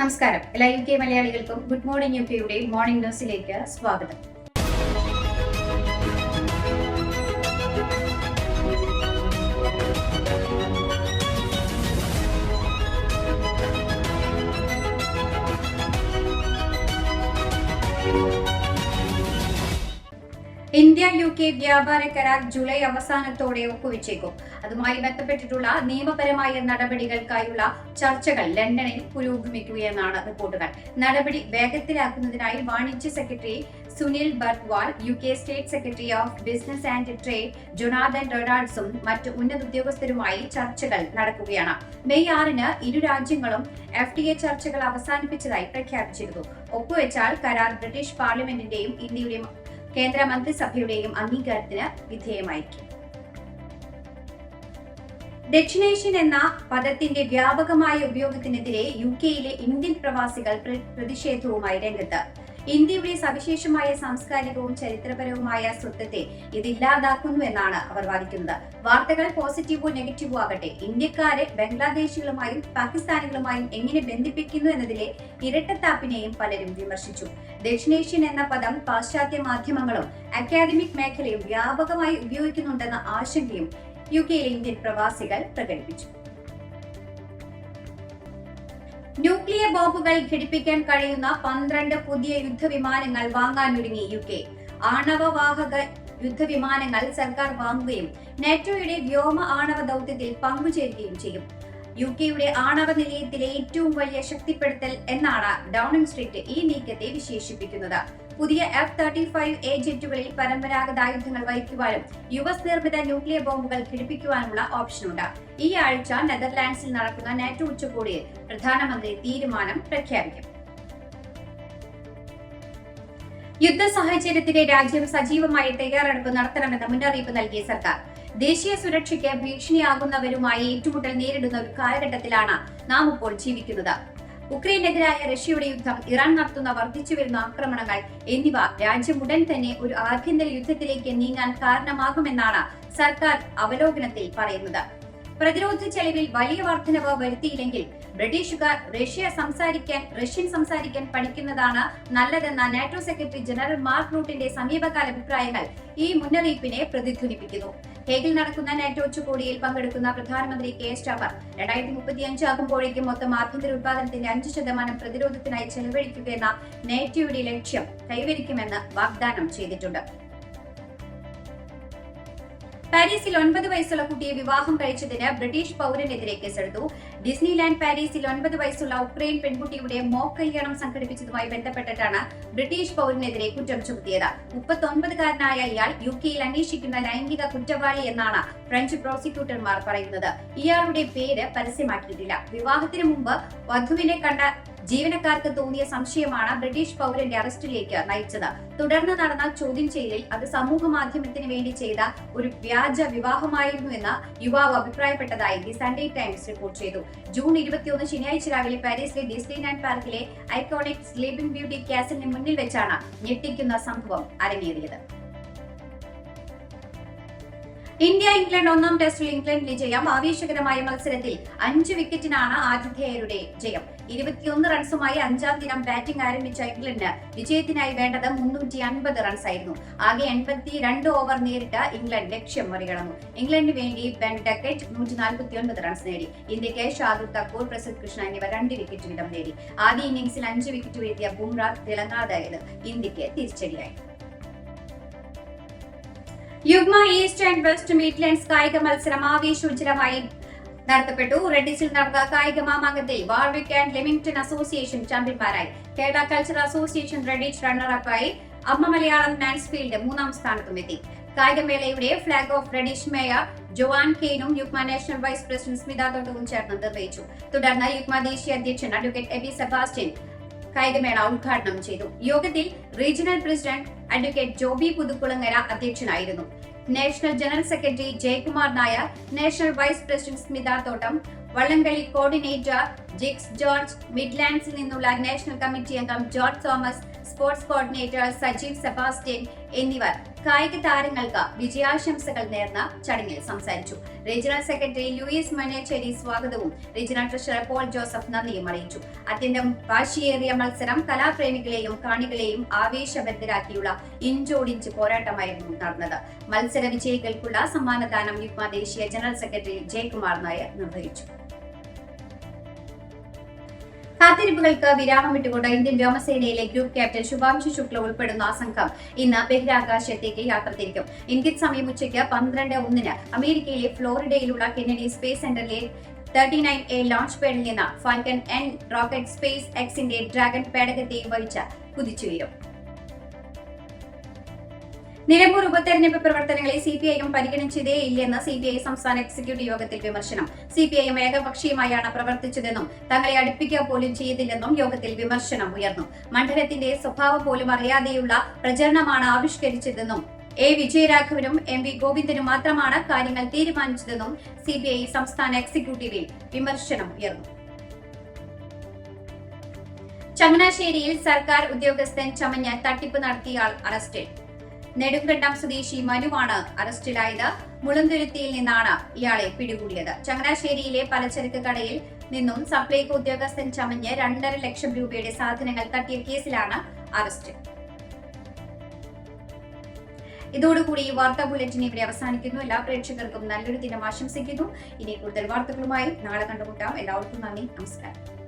നമസ്കാരം. U K മലയാളികൾക്കും good morning U കെയുടെ മോർണിംഗ് ന്യൂസിലേക്ക് സ്വാഗതം. ഇന്ത്യ യു കെ വ്യാപാര കരാർ ജൂലൈ അവസാനത്തോടെ ഒപ്പുവെച്ചേക്കും. അതുമായി ബന്ധപ്പെട്ടിട്ടുള്ള നിയമപരമായ നടപടികൾക്കായുള്ള ചർച്ചകൾ ലണ്ടനിൽ പുരോഗമിക്കുകയെന്നാണ് റിപ്പോർട്ടുകൾ. നടപടി വേഗത്തിലാക്കുന്നതിനായി വാണിജ്യ secretary Sunil Barthwal U K state secretary of business and trade Jonathan റൊണാൾഡ്സും മറ്റ് ഉന്നത ഉദ്യോഗസ്ഥരുമായി ചർച്ചകൾ നടക്കുകയാണ്. മെയ് ആറിന് ഇരു രാജ്യങ്ങളും എഫ് ഡി എ ചർച്ചകൾ അവസാനിപ്പിച്ചതായി പ്രഖ്യാപിച്ചിരുന്നു. ഒപ്പുവെച്ചാൽ കരാർ ബ്രിട്ടീഷ് പാർലമെന്റിന്റെയും ഇന്ത്യയുടെയും കേന്ദ്ര മന്ത്രിസഭയുടെയും അംഗീകാരത്തിന് വിധേയമായിരിക്കും. ദക്ഷിണേഷ്യൻ എന്ന പദത്തിന്റെ വ്യാപകമായ ഉപയോഗത്തിനെതിരെ യു കെയിലെ ഇന്ത്യൻ പ്രവാസികൾ പ്രതിഷേധവുമായി രംഗത്ത് ഇന്ത്യയുടെ സവിശേഷമായ സാംസ്കാരികവും ചരിത്രപരവുമായ സ്വത്വത്തെ ഇതില്ലാതാക്കുന്നുവെന്നാണ് അവർ വാദിക്കുന്നത്. വാർത്തകൾ പോസിറ്റീവോ നെഗറ്റീവോ ആകട്ടെ ഇന്ത്യക്കാരെ ബംഗ്ലാദേശികളുമായും പാകിസ്ഥാനികളുമായും എങ്ങനെ ബന്ധിപ്പിക്കുന്നു എന്നതിലെ ഇരട്ടത്താപ്പിനെയും പലരും വിമർശിച്ചു. ദക്ഷിണേഷ്യൻ എന്ന പദം പാശ്ചാത്യ മാധ്യമങ്ങളും അക്കാദമിക് മേഖലയും വ്യാപകമായി ഉപയോഗിക്കുന്നുണ്ടെന്ന ആശങ്കയും യു കെയിലെ ഇന്ത്യൻ പ്രവാസികൾ പ്രകടിപ്പിച്ചു. ന്യൂക്ലിയർ ബോംബുകൾ ഘടിപ്പിക്കാൻ കഴിയുന്ന പന്ത്രണ്ട് പുതിയ യുദ്ധവിമാനങ്ങൾ വാങ്ങാനൊരുങ്ങി യു കെ. ആണവവാഹക യുദ്ധവിമാനങ്ങൾ സർക്കാർ വാങ്ങുകയും നാറ്റോയുടെ വ്യോമ ആണവ ദൗത്യത്തിൽ പങ്കുചേരുകയും ചെയ്യും. യു കെയുടെ ആണവ നിലയത്തിലെ ഏറ്റവും വലിയ ശക്തിപ്പെടുത്തൽ എന്നാണ് ഡൌണിംഗ് സ്ട്രീറ്റ് ഈ നീക്കത്തെ വിശേഷിപ്പിക്കുന്നത്. പുതിയ എഫ് തേർട്ടി ഫൈവ് എ ജെറ്റുകളിൽ പരമ്പരാഗത ആയുധങ്ങൾ വഹിക്കുവാനും യു എസ് നിർമ്മിത ന്യൂക്ലിയർ ബോംബുകൾ ഘടിപ്പിക്കുവാനുമുള്ള ഓപ്ഷനുണ്ട് ഈ ആഴ്ച നെതർലാൻഡ്സിൽ നടക്കുന്ന നാറ്റോ ഉച്ചകോടിയിൽ പ്രധാനമന്ത്രി തീരുമാനം പ്രഖ്യാപിക്കും. യുദ്ധ സാഹചര്യത്തിലെ രാജ്യം സജീവമായി തയ്യാറെടുപ്പ് നടത്തണമെന്ന് മുന്നറിയിപ്പ് നൽകിയ സർക്കാർ. ദേശീയ സുരക്ഷയ്ക്ക് ഭീഷണിയാകുന്നവരുമായി ഏറ്റുമുട്ടൽ നേരിടുന്ന ഒരു കാലഘട്ടത്തിലാണ് നാം ഇപ്പോൾ ജീവിക്കുന്നത്. ഉക്രൈനെതിരായ റഷ്യയുടെ യുദ്ധം ഇറാൻ നടത്തുന്ന വർദ്ധിച്ചു വരുന്ന ആക്രമണങ്ങൾ എന്നിവ രാജ്യം ഉടൻ തന്നെ ഒരു ആഭ്യന്തര യുദ്ധത്തിലേക്ക് നീങ്ങാൻ കാരണമാകുമെന്നാണ് സർക്കാർ അവലോകനത്തിൽ പറയുന്നത്. പ്രതിരോധ ചെലവിൽ വലിയ വർധനവ് വരുത്തിയില്ലെങ്കിൽ ബ്രിട്ടീഷുകാർ റഷ്യ സംസാരിക്കാൻ റഷ്യൻ സംസാരിക്കാൻ പഠിക്കുന്നതാണ് നല്ലതെന്ന നാറ്റോ സെക്രട്ടറി ജനറൽ മാർക്ക് റൂട്ടിന്റെ സമീപകാല അഭിപ്രായങ്ങൾ ഈ മുന്നറിയിപ്പിനെ പ്രതിധ്വനിപ്പിക്കുന്നു. ഹേഗിൽ നടക്കുന്ന നാറ്റോ ഉച്ചകോടിയിൽ പങ്കെടുക്കുന്ന പ്രധാനമന്ത്രി കെ ടാപ്പർ രണ്ടായിരത്തി മുപ്പത്തിയഞ്ച് ആകുമ്പോഴേക്കും മൊത്തം ആഭ്യന്തര ഉത്പാദനത്തിന്റെ അഞ്ച് ശതമാനം പ്രതിരോധത്തിനായി ചെലവഴിക്കുകയെന്ന നേറ്റോയുടെ ലക്ഷ്യം കൈവരിക്കുമെന്ന് വാഗ്ദാനം ചെയ്തിട്ടുണ്ട്. പാരീസിൽ ഒൻപത് വയസ്സുള്ള കുട്ടിയെ വിവാഹം കഴിച്ചതിന് ബ്രിട്ടീഷ് പൗരനെതിരെ കേസെടുത്തു. ഡിസ്നിലാൻഡ് പാരീസിൽ ഒൻപത് വയസ്സുള്ള ഉക്രൈൻ പെൺകുട്ടിയുടെ മോക്ക് കല്യാണം സംഘടിപ്പിച്ചതുമായി ബന്ധപ്പെട്ടിട്ടാണ് ബ്രിട്ടീഷ് പൗരനെതിരെ കുറ്റം ചുമത്തിയത്. മുപ്പത്തൊൻപതുകാരനായ ഇയാൾ യു കെയിൽ അന്വേഷിക്കുന്ന ലൈംഗിക കുറ്റവാളി എന്നാണ് ഫ്രഞ്ച് പ്രോസിക്യൂട്ടർമാർ പറയുന്നത്. ഇയാളുടെ പേര് പരസ്യമാക്കിയിട്ടില്ല. വിവാഹത്തിന് മുമ്പ് വധുവിനെ കണ്ട ജീവനക്കാർക്ക് തോന്നിയ സംശയമാണ് ബ്രിട്ടീഷ് പൗരന്റെ അറസ്റ്റിലേക്ക് നയിച്ചത്. തുടർന്ന് നടന്ന ചോദ്യം ചെയ്യലിൽ അത് സമൂഹ മാധ്യമത്തിന് വേണ്ടി ചെയ്ത ഒരു വ്യാജ വിവാഹമായിരുന്നു എന്ന് യുവാവ് അഭിപ്രായപ്പെട്ടതായി ദി സൺഡേ ടൈംസ് റിപ്പോർട്ട് ചെയ്തു. ജൂൺ ഇരുപത്തിയൊന്ന് ശനിയാഴ്ച രാവിലെ പാരീസിലെ ഡിസ്നിലാൻഡ് പാർക്കിലെ ഐക്കോണിക് സ്ലീപ്പിംഗ് ബ്യൂട്ടി കാസിലിന് മുന്നിൽ വെച്ചാണ് ഞെട്ടിക്കുന്ന സംഭവം അരങ്ങേറിയത്. ഇന്ത്യ ഇംഗ്ലണ്ട് ഒന്നാം ടെസ്റ്റിൽ ഇംഗ്ലണ്ടിന് ജയം. ആവേശകരമായ മത്സരത്തിൽ അഞ്ച് വിക്കറ്റിനാണ് ആതിഥേയരുടെ ജയം. ഇരുപത്തിയൊന്ന് റൺസുമായി അഞ്ചാം ദിനം ബാറ്റിംഗ് ആരംഭിച്ച ഇംഗ്ലണ്ടിന് വിജയത്തിനായി വേണ്ടത് മുന്നൂറ്റി അൻപത് റൺസ് ആയിരുന്നു. ആകെ എൺപത്തി രണ്ട് ഓവർ നേരിട്ട് ഇംഗ്ലണ്ട് ലക്ഷ്യം മറികടന്നു. ഇംഗ്ലണ്ടിന് വേണ്ടി ബെൻ ഡക്കറ്റ് നൂറ്റി നാൽപ്പത്തി ഒൻപത് റൺസ് നേടി. ഇന്ത്യയ്ക്ക് ഷാദു തക്കൂർ പ്രസിദ് കൃഷ്ണ എന്നിവർ രണ്ട് വിക്കറ്റ് വീതം നേടി. ആദ്യ ഇന്നിംഗ്സിൽ അഞ്ച് വിക്കറ്റ് വീഴ്ത്തിയ ബുംറ തിളങ്ങാതായത് ഇന്ത്യയ്ക്ക് തിരിച്ചടിയായി. Uukma east and west midlands കായിക മത്സരം ആവേശോജ്ജലമായി നടത്തപ്പെട്ടു. റെഡിസിൽ നടന്ന കായിക മാമാങ്കത്തിൽ വാർവിക് ആൻഡ് ലെമിംഗ്ടൺ അസോസിയേഷൻ ചാമ്പ്യന്മാരായി. കേരള കൾച്ചർ അസോസിയേഷൻ റെഡിച്ച് റണ്ണറപ്പായി അമ്മ മലയാളം മാൻസ് ഫീൽഡ് മൂന്നാം സ്ഥാനത്തുമെത്തി. കായികമേളയുടെ flag off Redditch mayor Joanne കെയ്നും Uukma national vice president Smitha തോട്ടവും ചേർന്ന് നിർവഹിച്ചു തുടർന്ന് യുഗ്മ ദേശീയ അധ്യക്ഷൻ അഡ്വക്കേറ്റ് എബി സെബാസ്റ്റ്യൻ കായികമേള ഉദ്ഘാടനം ചെയ്തു. യോഗത്തിൽ regional president advocate Joby Puthukulangara അധ്യക്ഷനായിരുന്നു. National general secretary Jayakumar Nair national vice president Smitha Thottam vallamkali coordinator Jix George മിഡ്ലാൻഡ്സിൽ നിന്നുള്ള നാഷണൽ കമ്മിറ്റി അംഗം George Thomas sports coordinator Sajeev Sebastian എന്നിവർ കായിക താരങ്ങൾക്ക് വിജയാശംസകൾ നേർന്ന ചടങ്ങിൽ സംസാരിച്ചു. റീജിയണൽ സെക്രട്ടറി ലൂയിസ് മണേച്ചേരി സ്വാഗതവും റീജിയണൽ ട്രഷറർ പോൾ ജോസഫ് നന്ദിയും അറിയിച്ചു. അത്യന്തം വാശിയേറിയ മത്സരം കലാപ്രേമികളെയും കാണികളെയും ആവേശബദ്ധരാക്കിയുള്ള ഇഞ്ചോടിഞ്ച് പോരാട്ടമായിരുന്നു നടന്നത്. മത്സര വിജയികൾക്കുള്ള സമ്മാനദാനം യുഗ്മ ദേശീയ ജനറൽ സെക്രട്ടറി ജയകുമാർ നായർ നിർവഹിച്ചു. കാത്തിരിപ്പുകൾക്ക് വിരാമം വിട്ടുകൊണ്ട് ഇന്ത്യൻ വ്യോമസേനയിലെ ഗ്രൂപ്പ് ക്യാപ്റ്റൻ ശുഭാംശു ശുക്ല ഉൾപ്പെടുന്ന സംഘം ഇന്ന് ബഹിരാകാശത്തേക്ക് യാത്ര തിരിക്കും. ഇന്ത്യൻ സമയം ഉച്ചയ്ക്ക് പന്ത്രണ്ട് ഒന്നിന് അമേരിക്കയിലെ ഫ്ലോറിഡയിലുള്ള കെന്നഡി സ്പേസ് സെന്ററിലെ തേർട്ടി നയൻ എ ലോഞ്ച് പാഡിൽ നിന്ന് ഫാൽക്കൺ എൻ റോക്കറ്റ് സ്പേസ് എക്സിന്റെ ഡ്രാഗൺ പേടകത്തെയും വഹിച്ച് കുതിച്ചുയരും. നിലമ്പൂർ ഉപതെരഞ്ഞെടുപ്പ് പ്രവർത്തനങ്ങളെ സി പി ഐഎം പരിഗണിച്ചതേ ഇല്ലെന്ന് സി പി ഐ സംസ്ഥാന എക്സിക്യൂട്ടീവ് യോഗത്തിൽ വിമർശനം. സി പി ഐ എം ഏകപക്ഷീയമായാണ് പ്രവർത്തിച്ചതെന്നും തങ്ങളെ അടുപ്പിക്കുക പോലും ചെയ്തില്ലെന്നും യോഗത്തിൽ വിമർശനം ഉയർന്നു. മണ്ഡലത്തിന്റെ സ്വഭാവം പോലും അറിയാതെയുള്ള പ്രചരണമാണ് ആവിഷ്കരിച്ചതെന്നും എ വിജയരാഘവനും എം വി ഗോവിന്ദനും മാത്രമാണ് കാര്യങ്ങൾ തീരുമാനിച്ചതെന്നും സി പി ഐ സംസ്ഥാന എക്സിക്യൂട്ടീവിൽ വിമർശനം ഉയർന്നു. ചങ്ങനാശ്ശേരിയിൽ സർക്കാർ ഉദ്യോഗസ്ഥൻ ചമഞ്ഞ് തട്ടിപ്പ് നടത്തിയയാൾ അറസ്റ്റിൽ നെടുങ്കണ്ടം സ്വദേശി മനുവാണ് അറസ്റ്റിലായത്. മുളന്തുരുത്തിയിൽ നിന്നാണ് ഇയാളെ പിടികൂടിയത്. ചങ്ങനാശ്ശേരിയിലെ പലചരക്ക് കടയിൽ നിന്നും സപ്ലൈകോ ഉദ്യോഗസ്ഥൻ ചമഞ്ഞ് രണ്ടര ലക്ഷം രൂപയുടെ സാധനങ്ങൾ തട്ടിയ കേസിലാണ് അറസ്റ്റ്. ഇതോടുകൂടി ഈ വാർത്താ ബുള്ളറ്റിൻ ഇവിടെ അവസാനിക്കുന്നു. എല്ലാ പ്രേക്ഷകർക്കും നല്ലൊരു ദിനം ആശംസിക്കുന്നു. ഇനി കൂടുതൽ വാർത്തകളുമായി നാളെ കണ്ടുമുട്ടാം. എല്ലാവർക്കും നന്ദി. നമസ്കാരം.